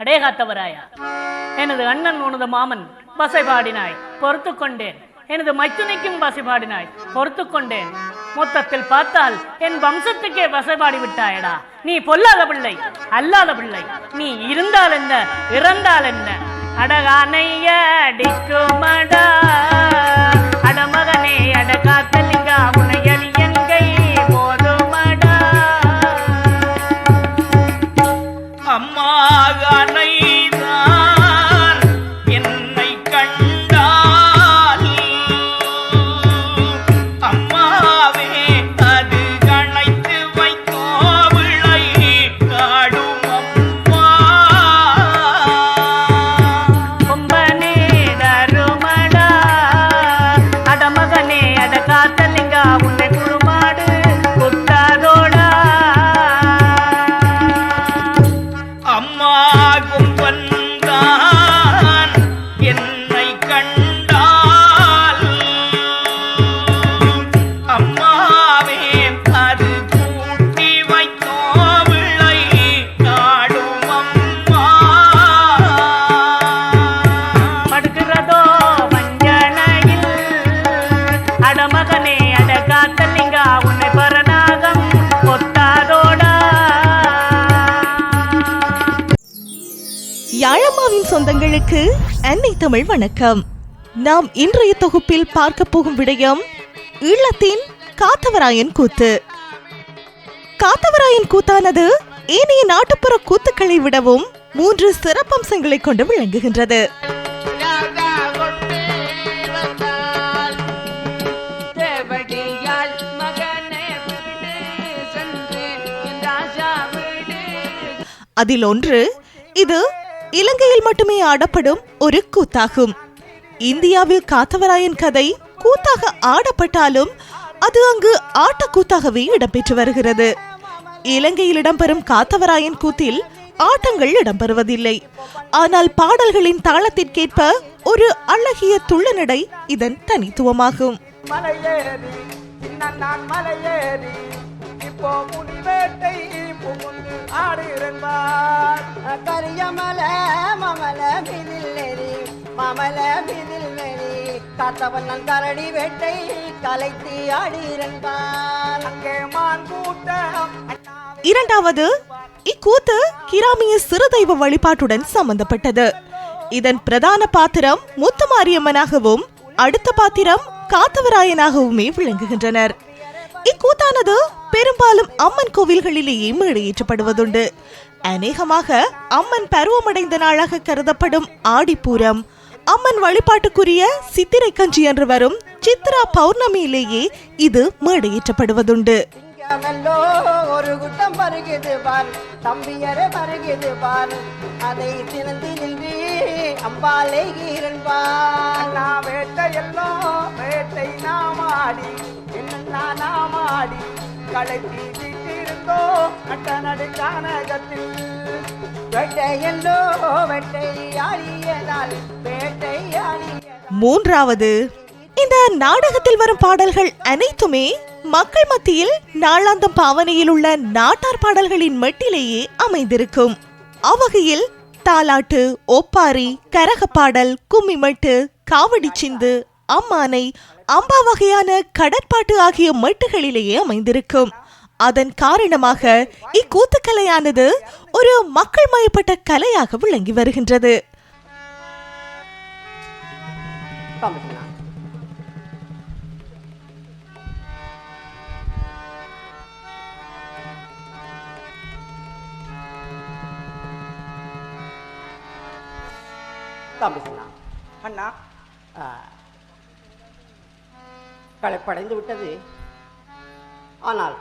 அடேகாத்தவராயா எனது அண்ணன் உனது மாமன் பசை பாடினாய் பொறுத்து கொண்டேன் எனது மைத்துனிக்கும் பசை பாடினாய் பொறுத்து கொண்டேன் மொத்தத்தில் பார்த்தால் என் வம்சத்துக்கே பசை பாடி விட்டாயடா. நீ பொல்லாத பிள்ளை அல்லாத பிள்ளை. நீ இருந்தால் என்ன இறந்தால் என்ன? அடகானைய அடிக்குமடா சொந்தங்களுக்கு அன்னை தமிழ் வணக்கம். நாம் இன்றைய தொகுப்பில் பார்க்க போகும் விடயம் ஈழத்தின் காத்தவராயன் கூத்து. காத்தவராயன் கூத்தானது ஏனைய நாட்டுப்புற கூத்துக்களை விடவும் மூன்று சிறப்பம்சங்களை கொண்டு விளங்குகின்றது. அதில் ஒன்று இது இலங்கையில் மட்டுமே ஆடப்படும் ஒரு கூத்தாகும். இந்தியாவில் காத்தவராயன் கதை கூத்தாக ஆடப்பட்டாலும் அது அங்கு ஆட்டக்கூத்தாகவே இடம்பெற்று வருகிறது. இலங்கையில் இடம்பெறும் காத்தவராயன் கூத்தில் ஆட்டங்கள் இடம்பெறுவதில்லை. ஆனால் பாடல்களின் தாளத்திற்கேற்ப ஒரு அழகிய துள்ளநடை இதன் தனித்துவமாகும். மலையேறி இப்போ முனிவேட்டை புகுந்து கரியமல மமல மிதில் மமல மிதில் வெறி காத்தவண்ணன் கரடி வேட்டை கலைத்து ஆடியிருந்தான் இரண்டாவது இக்கூத்து கிராமிய சிறுதெய்வ வழிபாட்டுடன் சம்பந்தப்பட்டது. இதன் பிரதான பாத்திரம் முத்துமாரியம்மனாகவும் அடுத்த பாத்திரம் காத்தவராயனாகவுமே விளங்குகின்றனர். இக்கூத்தானது பெரும்பாலும் அம்மன் கோவில்களிலேயே மேடையேற்றப்படுவதுண்டு. அநேகமாக அம்மன் பருவமடைந்த நாளாக கருதப்படும் ஆடிப்பூரம். அம்மன் வழிபாட்டுக்குரிய சித்திரை கஞ்சி என்று வரும் சித்ரா பௌர்ணமியிலேயே இது மேடையேற்றப்படுவதுண்டு. ஒரு குட்டம் பருகுது பார். தம்பியரை பருகுது பார். அதை திறந்து நின்று அம்பாலை கீரன்பார் நான் வேட்டையெல்லோ வேட்டை நாமாடி. என்ன நாமாடி. களைத்தி விட்டிருந்தோ அட்ட நடு வெட்டையெல்லோ வெட்டை ஆடியதால். மூன்றாவது இந்த நாடகத்தில் வரும் பாடல்கள் அனைத்துமே மக்கள் மத்தியில் நாளாந்தம் பாவனையில் உள்ள நாட்டார் பாடல்களின் மெட்டிலேயே அமைந்திருக்கும். அவ்வகையில் தாலாட்டு ஒப்பாரி கரகப்பாடல் கும்மிமட்டு காவடி சிந்து அம்மானை அம்பா வகையான கடற்பாட்டு ஆகிய மெட்டுகளிலேயே அமைந்திருக்கும். அதன் காரணமாக இக்கூத்துக்கலையானது ஒரு மக்கள் மயப்பட்ட கலையாக விளங்கி வருகின்றது. அண்ணா களைப்படைந்து விட்டது. ஆனால்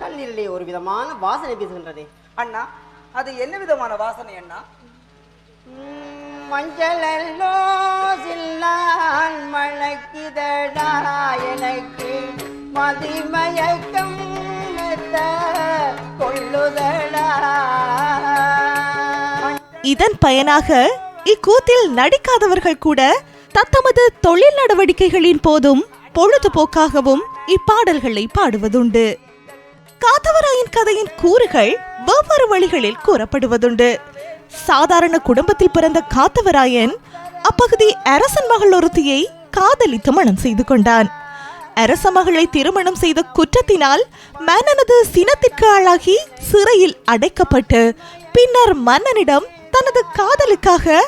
தண்ணீரிலே ஒரு விதமான வாசனை வீசுகின்றது அண்ணா அது என்ன விதமான வாசனை அண்ணா? ம், மஞ்சளல்லோ சில்லான் மழக்கிதடா எனக்கு மதிமயக்கம் இதன் பயனாக இக்கூத்தில் நடிக்காதவர்கள் கூட தத்தமது தொழில் நடவடிக்கைகளின் போதும் பொழுதுபோக்காகவும் இப்பாடல்களை பாடுவதுண்டு. காத்தவராயன் கதையின் கூறுகள் வெவ்வேறு வழிகளில் கூறப்படுவதுண்டு. சாதாரண குடும்பத்தில் பிறந்த காத்தவராயன் அப்பகுதி அரசன் மகள் ஒருத்தியை காதலித்து மணம் செய்து கொண்டான். அரச மகளை திருமணம் செய்த குற்றத்தினால் மன்னனது சினத்திற்கு ஆளாகி சிறையில் அடைக்கப்பட்டு பின்னர் மன்னனிடம் தனது காதலுக்காக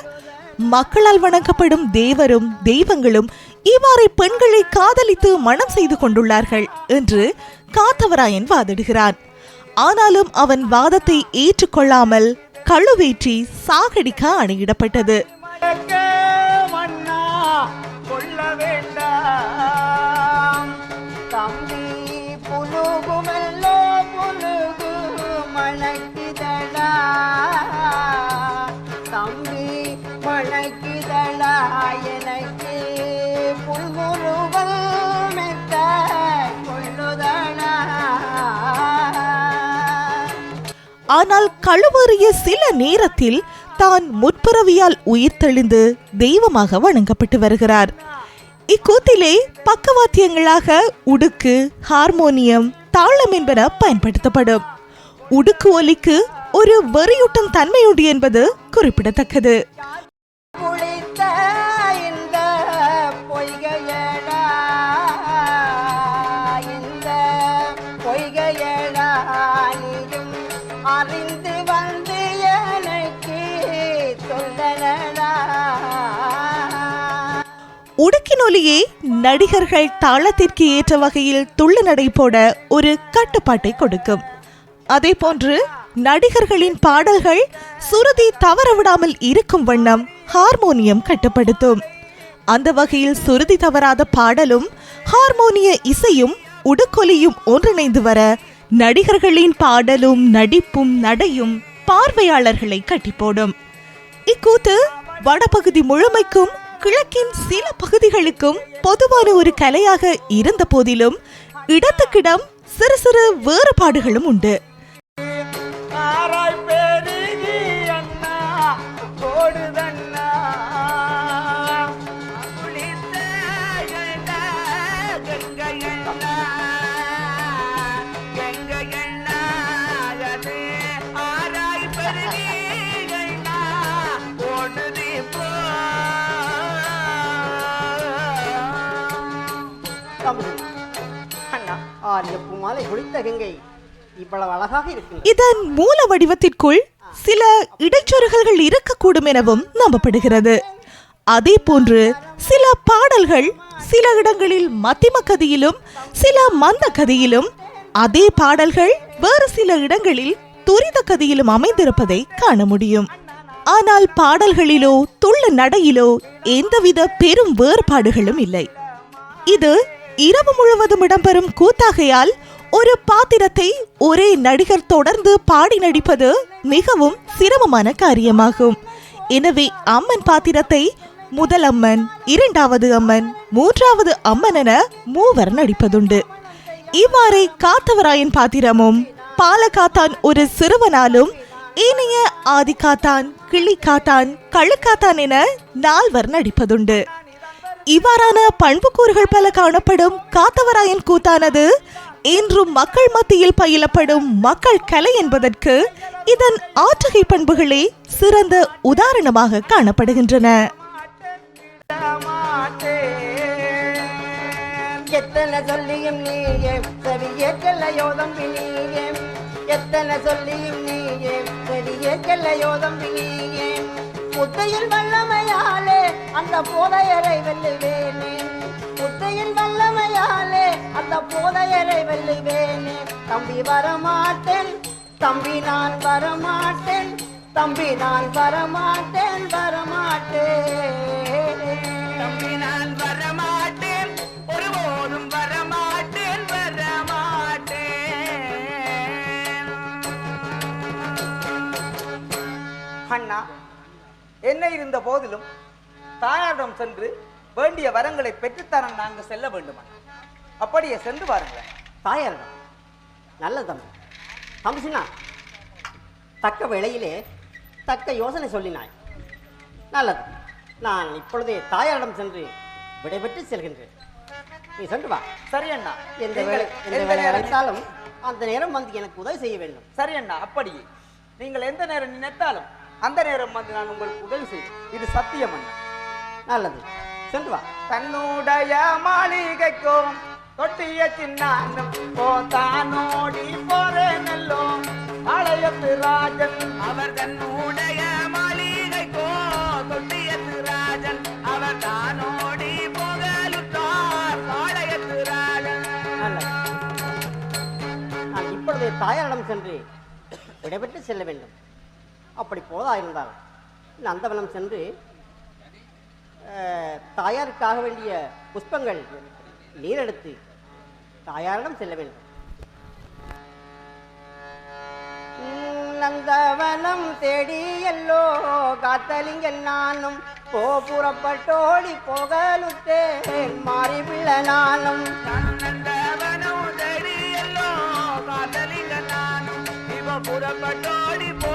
மக்களால் வணங்கப்படும் தேவரும் தெய்வங்களும் இவ்வாறு பெண்களை காதலித்து மணம் செய்து கொண்டுள்ளார்கள் என்று காத்தவராயன் வாதிடுகிறான். ஆனாலும் அவன் வாதத்தை ஏற்றுக்கொள்ளாமல் கழுவேற்றி சாகடிக்க அணையிடப்பட்டது. கொள்ள வேண்டாம். தம்பி ஆனால் கழுவறிய சில நேரத்தில் தான் முற்பிறவியால் உயிர் தெளிந்து தெய்வமாக வணங்கப்பட்டு வருகிறார். இக்கூத்திலே பக்கவாத்தியங்களாக உடுக்கு ஹார்மோனியம் தாளம் என்பன பயன்படுத்தப்படும். உடுக்கு ஒலிக்கு ஒரு வெறியூட்டும் தன்மையுண்டு என்பது குறிப்பிடத்தக்கது. வானொலியே நடிகர்கள் தாளத்திற்கு ஏற்ற வகையில் துள்ள நடை போட ஒரு கட்டுப்பாட்டை கொடுக்கும். அதே போன்று நடிகர்களின் பாடல்கள் சுருதி தவறவிடாமல் இருக்கும் வண்ணம் ஹார்மோனியம் கட்டுப்படுத்தும். அந்த வகையில் சுருதி தவறாத பாடலும் ஹார்மோனிய இசையும் உடுக்கொலியும் ஒன்றிணைந்து வர நடிகர்களின் பாடலும் நடிப்பும் நடையும் பார்வையாளர்களை கட்டிப்போடும். இக்கூத்து வடபகுதி முழுமைக்கும் கிழக்கின் சில பகுதிகளுக்கும் பொதுவான ஒரு கலையாக இருந்த போதிலும் இடத்துக்கிடம் சிறு சிறு வேறுபாடுகளும் உண்டு. பூமாலை குளித்த கங்கை இவ்வளவு அழகாக இருக்கு இதன் மூல வடிவத்திற்குள் சில இடைச்சொருகல்கள் இருக்கக்கூடும் எனவும் நம்பப்படுகிறது. அதே போன்று சில பாடல்கள் சில இடங்களில் மத்திம கதியிலும் சில மந்த கதியிலும் அதே பாடல்கள் வேறு சில இடங்களில் துரித கதியிலும் அமைந்திருப்பதை காண முடியும். ஆனால் பாடல்களிலோ துள்ள நடையிலோ எந்தவித பெரும் வேறுபாடுகளும் இல்லை. இது இரவு முழுவதும் இடம்பெறும் கூத்தாகையால் ஒரு பாத்திரத்தை ஒரே நடிகர் தொடர்ந்து பாடி நடிப்பது மிகவும் சிரமமான காரியமாகும். எனவே அம்மன் பாத்திரத்தை முதல் அம்மன் இரண்டாவது அம்மன் மூன்றாவது அம்மன் என மூவர் நடிப்பதுண்டு. இவ்வாறே காத்தவராயன் பாத்திரமும் பாலகாத்தான் ஒரு சிறுவனாலும் ஏனைய ஆதிகாத்தான் கிளிக்காத்தான் கழுக்காத்தான் என நால்வர் நடிப்பதுண்டு. இவ்வாறான பண்புக்கூறுகள் பல காணப்படும் காத்தவராயன் கூத்தானது இன்றும் மக்கள் மத்தியில் பயிலப்படும் மக்கள் கலை என்பதற்கு இதன் ஆற்றுகை பண்புகளே சிறந்த உதாரணமாக காணப்படுகின்றன. எத்தனை சொல்லியும் நீயே எத்தனை சொல்லியும் நீயே நீயே முத்தையில் வல்லமையாலே அந்த போதையரை வெல்லுவேனே. முத்தையில் வல்லமையாலே அந்த போதையரை வெல்லுவேனே. தம்பி வரமாட்டேன் தம்பி நான் வரமாட்டேன் தம்பி நான் வரமாட்டேன் வரமாட்டேன். என்ன இருந்த போதிலும் தாயாரிடம் சென்று வேண்டிய வரங்களை பெற்றுத்தர நாங்கள் செல்ல வேண்டுமா? அப்படியே சென்று பாருங்களேன் தாயாரிடம். நல்ல தம்பி. தம்பி சின்னா தக்க வேளையிலே தக்க யோசனை சொல்லினாய். நல்லது. நான் இப்பொழுதே தாயாரிடம் சென்று விடைபெற்று செல்கின்றேன். நீ சென்று வா. சரி அண்ணா. எந்த வேலை எந்த வேலை அழைத்தாலும் அந்த நேரம் வந்து எனக்கு உதவி செய்ய வேண்டும். சரி அண்ணா அப்படியே. நீங்கள் எந்த நேரம் நினைத்தாலும் அந்த நேரம் வந்து நான் உங்களுக்கு உதவி செய்வேன். இது சத்தியம் அண்ணா நல்லது. சென்று வா. தன்னுடைய மாளிகைக்கும் தொட்டிய சின்னானும் போதானோடி போறேன் நல்லோ ஆலயத்து ராஜன் அவர் தன்னுடைய மாளிகைக்கோ தொட்டியத்து ராஜன் அவர் தானோடி போகலுட்டார் ஆலயத்து ராஜன். நான் இப்பொழுது தாயாரிடம் சென்று விடைபெற்று செல்ல வேண்டும். அப்படி போதாயிருந்தார் நந்தவனம் சென்று தாயாருக்காக வேண்டிய புஷ்பங்கள் நீரெடுத்து தாயாரிடம் செல்ல வேண்டும். நந்தவனம் தேடி எல்லோ காத்தலிங்கல் நானும் போ புறப்பட்டோடி போகலுத்தேன் மாறி பிள்ளை நானும். நந்தவனோ தேடியல்லோ காதலிங்க நானும் இவ புறப்பட்டோடி போ